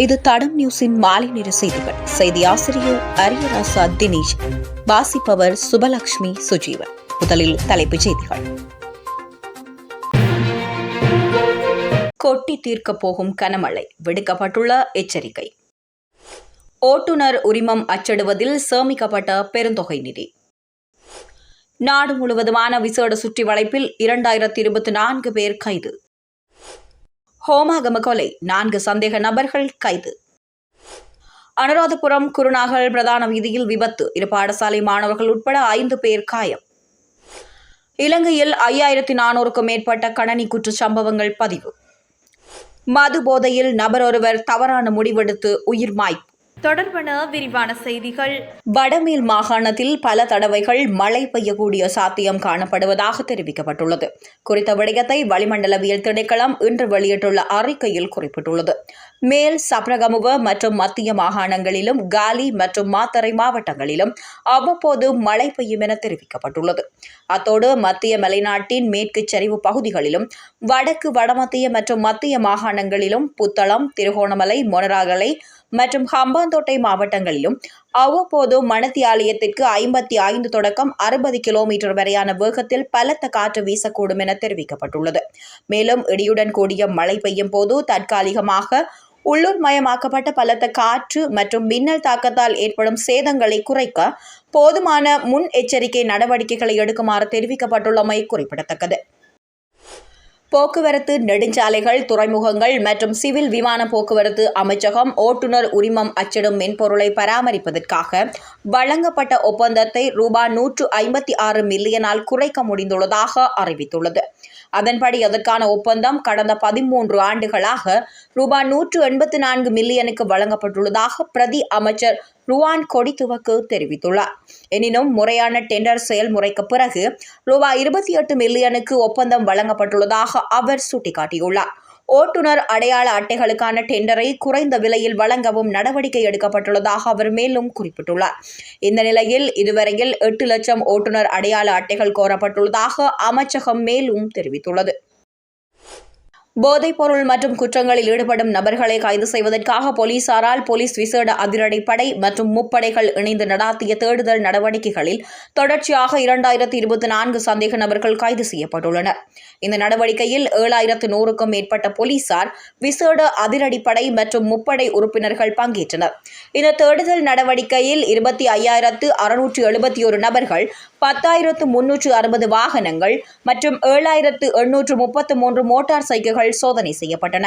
இது தடம் நியூஸின் மாலை நேர செய்திகள். செய்தி ஆசிரியர் அரியராசா தினேஷ் வாசிப்பவர் சுபலக்ஷ்மி சுஜீவன். முதலில் தலைப்புச் செய்திகள். கொட்டி தீர்க்கப் போகும் கனமழை விடுக்கப்பட்டுள்ள எச்சரிக்கை. ஓட்டுநர் உரிமம் அச்சிடுவதில் சேமிக்கப்பட்ட பெருந்தொகை நிதி. நாடு முழுவதுமான விசேட சுற்றி வளைப்பில் இரண்டாயிரத்தி இருபத்தி நான்கு பேர் கைது. ஹோமாகம கொலை நான்கு சந்தேக நபர்கள் கைது. அனுராதபுரம் குருநாகல் பிரதான வீதியில் விபத்து இரு பாடசாலை மாணவர்கள் உட்பட ஐந்து பேர் காயம். இலங்கையில் ஐயாயிரத்தி நானூறுக்கும் மேற்பட்ட கணனி குற்றச் சம்பவங்கள் பதிவு. மது போதையில் நபர் ஒருவர் தவறான முடிவெடுத்து உயிர் மாய்ப்பு. தொடர்பான விரிவான செய்திகள். வடமேல் மாகாணத்தில் பல தடவைகள் மழை பெய்யக்கூடிய சாத்தியம் காணப்படுவதாக தெரிவிக்கப்பட்டுள்ளது. குறித்த விடயத்தை வளிமண்டலவியல் திணைக்களம் இன்று வெளியிட்டுள்ள அறிக்கையில் குறிப்பிட்டுள்ளது. மேல் சப்ரகமுவ மற்றும் மத்திய மாகாணங்களிலும் காலி மற்றும் மாத்தறை மாவட்டங்களிலும் அவ்வப்போது மழை பெய்யும் என தெரிவிக்கப்பட்டுள்ளது. அத்தோடு மத்திய மலைநாட்டின் மேற்கு சரிவு பகுதிகளிலும் வடக்கு வடமத்திய மற்றும் மத்திய மாகாணங்களிலும் புத்தளம் திருகோணமலை மொனராகலை மற்றும் ஹம்பாந்தோட்டை மாவட்டங்களிலும் அவ்வப்போது மணத்தி ஆலயத்திற்கு ஐம்பத்தி ஐந்து தொடக்கம் அறுபது கிலோமீட்டர் வரையான வேகத்தில் பலத்த காற்று வீசக்கூடும் என தெரிவிக்கப்பட்டுள்ளது. மேலும் இடியுடன் கூடிய மழை பெய்யும் போது தற்காலிகமாக உள்ளூர் மயமாக்கப்பட்ட பலத்த காற்று மற்றும் மின்னல் தாக்கத்தால் ஏற்படும் சேதங்களை குறைக்க போதுமான முன் எச்சரிக்கை நடவடிக்கைகளை எடுக்குமாறு தெரிவிக்கப்பட்டுள்ளமை குறிப்பிடத்தக்கது. போக்குவரத்து நெடுஞ்சாலைகள் துறைமுகங்கள் மற்றும் சிவில் விமான போக்குவரத்து அமைச்சகம் ஓட்டுநர் உரிமம் அச்சிடும் மென்பொருளை பராமரிப்பதற்காக வழங்கப்பட்ட ஒப்பந்தத்தை ரூபாய் நூற்று ஐம்பத்தி ஆறு மில்லியனால் குறைக்க முடிந்துள்ளதாக அறிவித்துள்ளது. அதன்படி அதற்கான ஒப்பந்தம் கடந்த பதிமூன்று ஆண்டுகளாக ரூபாய் நூற்று எண்பத்தி நான்கு மில்லியனுக்கு வழங்கப்பட்டுள்ளதாக பிரதி அமைச்சர் ருவான் கொடித்துவக்கு தெரிவித்துள்ளார். எனினும் முறையான டெண்டர் செயல்முறைக்கு பிறகு ரூபாய் இருபத்தி எட்டு மில்லியனுக்கு ஒப்பந்தம் வழங்கப்பட்டுள்ளதாக அவர் சுட்டிக்காட்டியுள்ளார். ஓட்டுநர் அடையாள அட்டைகளுக்கான டெண்டரை குறைந்த விலையில் வழங்கவும் நடவடிக்கை எடுக்கப்பட்டுள்ளதாக அவர் மேலும் குறிப்பிட்டுள்ளார். இந்த நிலையில் இதுவரையில் எட்டு லட்சம் ஓட்டுநர் அடையாள அட்டைகள் கோரப்பட்டுள்ளதாக அமைச்சகம் மேலும் தெரிவித்துள்ளது. போதைப்பொருள் மற்றும் குற்றங்களில் ஈடுபடும் நபர்களை கைது செய்வதற்காக போலீசாரால் போலீஸ் விசேட அதிரடிப்படை மற்றும் முப்படைகள் இணைந்து நடாத்திய தேடுதல் நடவடிக்கைகளில் தொடர்ச்சியாக இரண்டாயிரத்தி இருபத்தி நான்கு சந்தேக நபர்கள் கைது செய்யப்பட்டுள்ளனர். இந்த நடவடிக்கையில் ஏழாயிரத்து நூறுக்கும் மேற்பட்ட போலீசார் விசேட அதிரடிப்படை மற்றும் முப்படை உறுப்பினர்கள் பங்கேற்றனர். இந்த தேடுதல் நடவடிக்கையில் இருபத்தி ஐயாயிரத்து அறுநூற்று எழுபத்தி ஒரு நபர்கள் பத்தாயிரத்து முன்னூற்று அறுபது வாகனங்கள் மற்றும் ஏழாயிரத்து எண்ணூற்று முப்பத்து மூன்று மோட்டார் சைக்கிள்கள் வாகனங்கள் சோதனை செய்யப்பட்டன.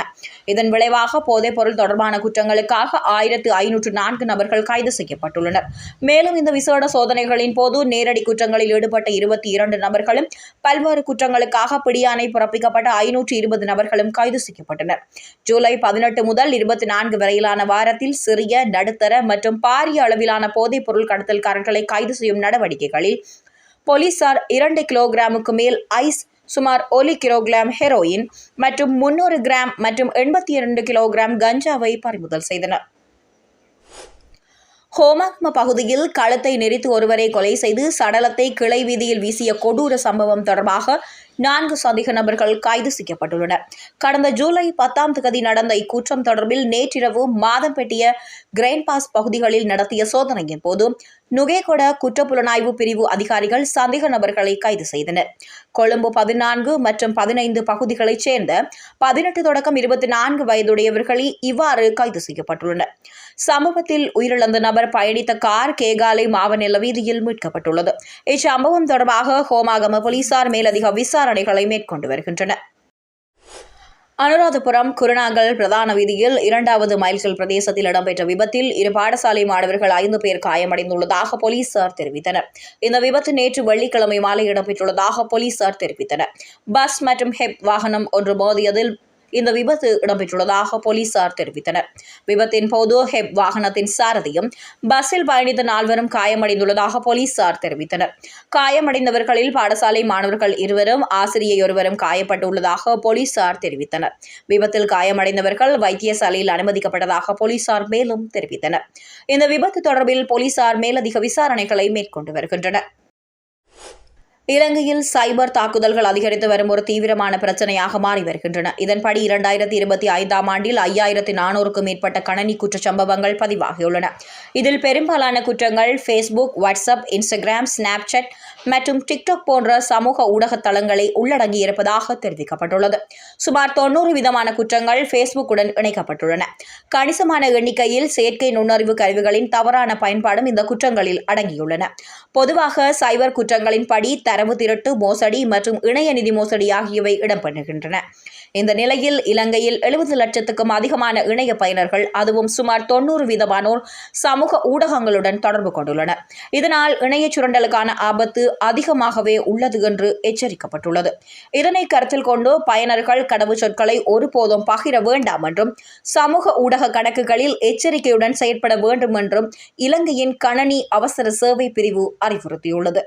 இதன் விளைவாக போதைப்பொருள் தொடர்பான குற்றங்களுக்காக ஆயிரத்து ஐநூற்று நான்கு நபர்கள் கைது செய்யப்பட்டுள்ளனர். மேலும் இந்த விசேட சோதனைகளின் போது நேரடி குற்றங்களில் ஈடுபட்ட இருபத்தி இரண்டு நபர்களும் பல்வேறு குற்றங்களுக்காக பிடியாணை பிறப்பிக்கப்பட்ட ஐநூற்று இருபது நபர்களும் கைது செய்யப்பட்டனர். ஜூலை பதினெட்டு முதல் இருபத்தி நான்கு வரையிலான வாரத்தில் சிறிய நடுத்தர மற்றும் பாரிய அளவிலான போதைப் பொருள் கடத்தல்காரர்களை கைது செய்யும் நடவடிக்கைகளில் போலீசார் இரண்டு கிலோகிராமுக்கு மேல் ஐஸ் சுமார் ஒரு கிலோகிராம் ஹெரோயின் மற்றும் முன்னூறு கிராம் மற்றும் எண்பத்தி இரண்டு கிலோகிராம் கஞ்சாவை பறிமுதல் செய்தனர். ஹோமாக்ம பகுதியில் களத்தை நெறித்து ஒருவரை கொலை செய்து சடலத்தை கிளை வீதியில் வீசிய கொடூர சம்பவம் தொடர்பாக நான்கு சந்தேக நபர்கள் கைது செய்யப்பட்டுள்ளனர். கடந்த ஜூலை பத்தாம் தேதி நடந்த இக்குற்றம் தொடர்பில் நேற்றிரவு மாதம்பெட்டிய கிரைன் பாஸ் பகுதிகளில் நடத்திய சோதனையின் போது நுகேகொட குற்றப்புலனாய்வு பிரிவு அதிகாரிகள் சந்தேக நபர்களை கைது செய்தனர். கொழும்பு பதினான்கு மற்றும் பதினைந்து பகுதிகளைச் சேர்ந்த பதினெட்டு தொடக்கம் இருபத்தி நான்கு வயதுடையவர்களே இவ்வாறு கைது செய்யப்பட்டுள்ளனர். சம்பவத்தில் உயிரிழந்த நபர் பயணித்த கார் கேகாலை மாவநில வீதியில் மீட்கப்பட்டுள்ளது. இச்சம்பவம் தொடர்பாக ஹோமாகம போலீசார் மேலதிக விசாரணைகளை மேற்கொண்டு வருகின்றன. அனுராதபுரம் குருநாகல் பிரதான வீதியில் இரண்டாவது மைல்கல் பிரதேசத்தில் இடம்பெற்ற விபத்தில் இரு பாடசாலை மாணவர்கள் ஐந்து பேர் காயமடைந்துள்ளதாக போலீசார் தெரிவித்தனர். இந்த விபத்து நேற்று வெள்ளிக்கிழமை மாலை இடம்பெற்றுள்ளதாக போலீசார் தெரிவித்தனர். பஸ் மற்றும் ஹெப் வாகனம் ஒன்று மோதியதில் இந்த விபத்து இடம்பெற்றுள்ளதாக போலீசார் தெரிவித்தனர். விபத்தின் போது ஹெப் வாகனத்தின் சாரதியும் பஸ்ஸில் பயணித்த நால்வரும் காயமடைந்துள்ளதாக போலீசார் தெரிவித்தனர். காயமடைந்தவர்களில் பாடசாலை மாணவர்கள் இருவரும் ஆசிரியை ஒருவரும் காயப்பட்டுள்ளதாக போலீசார் தெரிவித்தனர். விபத்தில் காயமடைந்தவர்கள் வைத்தியசாலையில் அனுமதிக்கப்பட்டதாக போலீசார் மேலும் தெரிவித்தனர். இந்த விபத்து தொடர்பில் போலீசார் மேலதிக விசாரணைகளை மேற்கொண்டு வருகின்றனர். இலங்கையில் சைபர் தாக்குதல்கள் அதிகரித்து வரும் ஒரு தீவிரமான பிரச்சனையாக மாறி வருகின்றன. இதன்படி இரண்டாயிரத்தி இருபத்தி ஐந்தாம் ஆண்டில் ஐயாயிரத்தி நானூறுக்கும் மேற்பட்ட கணனி குற்ற சம்பவங்கள் பதிவாகியுள்ளன. இதில் பெரும்பாலான குற்றங்கள் ஃபேஸ்புக் வாட்ஸ்அப் இன்ஸ்டாகிராம் ஸ்னாப்சாட் மற்றும் டிக்டாக் போன்ற சமூக ஊடக தளங்களை உள்ளடங்கியிருப்பதாக தெரிவிக்கப்பட்டுள்ளது. சுமார் தொண்ணூறு விதமான குற்றங்கள் ஃபேஸ்புக்குடன் இணைக்கப்பட்டுள்ளன. கணிசமான எண்ணிக்கையில் செயற்கை நுண்ணறிவு கருவிகளின் தவறான பயன்பாடும் இந்த குற்றங்களில் அடங்கியுள்ளன. பொதுவாக சைபர் குற்றங்களின் படி தரவு திருட்டு மோசடி மற்றும் இணைய நிதி மோசடி ஆகியவை இடம்பெறுகின்றன. இந்த நிலையில் இலங்கையில் எழுபது லட்சத்துக்கும் அதிகமான இணைய பயனர்கள் அதுவும் சுமார் தொண்ணூறு வீதமானோர் சமூக ஊடகங்களுடன் தொடர்பு கொண்டுள்ளனர். இதனால் இணைய சுரண்டலுக்கான ஆபத்து அதிகமாகவே உள்ளது என்று எச்சரிக்கப்பட்டுள்ளது. இதனை கருத்தில் கொண்டு பயனர்கள் கடவுச்சொற்களை ஒருபோதும் பகிர வேண்டாம் என்றும் சமூக ஊடக கணக்குகளில் எச்சரிக்கையுடன் செயற்பட வேண்டும் என்றும் இலங்கையின் கணனி அவசர சேவை பிரிவு அறிவுறுத்தியுள்ளது.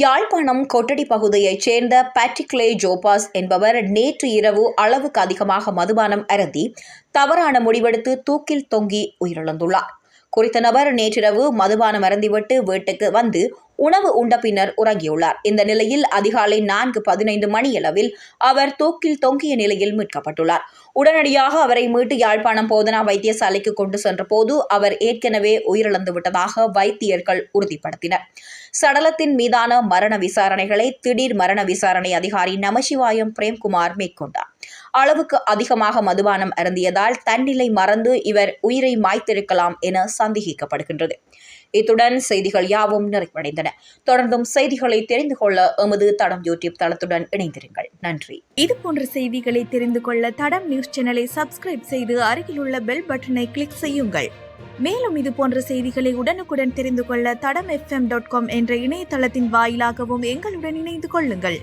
யாழ்ப்பாணம் கொட்டடி பகுதியைச் சேர்ந்த பேட்ரிக்லே ஜோபாஸ் என்பவர் நேற்று இரவு அளவுக்கு அதிகமாக மதுபானம் அருந்தி தவறான முடிவெடுத்து தூக்கில் தொங்கி உயிரிழந்துள்ளார். குறித்த நபர் நேற்றிரவு மதுபானம் அருந்திவிட்டு வீட்டுக்கு வந்து உணவு உண்ட பின்னர் உறங்கியுள்ளார். இந்த நிலையில் அதிகாலை நான்கு பதினைந்து மணியளவில் அவர் தூக்கில் தொங்கிய நிலையில் மீட்கப்பட்டுள்ளார். உடனடியாக அவரை மீட்டு யாழ்ப்பாணம் போதனா வைத்தியசாலைக்கு கொண்டு சென்றபோது அவர் ஏற்கனவே உயிரிழந்து விட்டதாக வைத்தியர்கள் உறுதிப்படுத்தினர். சடலத்தின் மீதான மரண விசாரணைகளை திடீர் மரண விசாரணை அதிகாரி நமசிவாயம் பிரேம்குமார் மேற்கொண்டார். அளவுக்கு அதிகமாக மதுபானம் அருந்தியதால் தன்னிலை மறந்து இவர் உயிரை மாய்த்திருக்கலாம் என சந்தேகிக்கப்படுகின்றது. இத்துடன் செய்திகள் யாவும் நிறைவடைந்தன. தொடர்ந்தும் செய்திகளை தெரிந்து கொள்ள எமது தடம் யூடியூப் தளத்துடன் இணைந்திருங்கள். நன்றி. இது போன்ற செய்திகளை தெரிந்து கொள்ள தடம் நியூஸ் சேனலை சப்ஸ்கிரைப் செய்து அருகிலுள்ள பெல் பட்டனை கிளிக் செய்யுங்கள். மேலும் இது போன்ற செய்திகளை உடனுக்குடன் தெரிந்து கொள்ள தடம் எஃப்எம் டாட் காம் என்ற இணையதளத்தின் வாயிலாகவும் எங்களுடன் இணைந்து கொள்ளுங்கள்.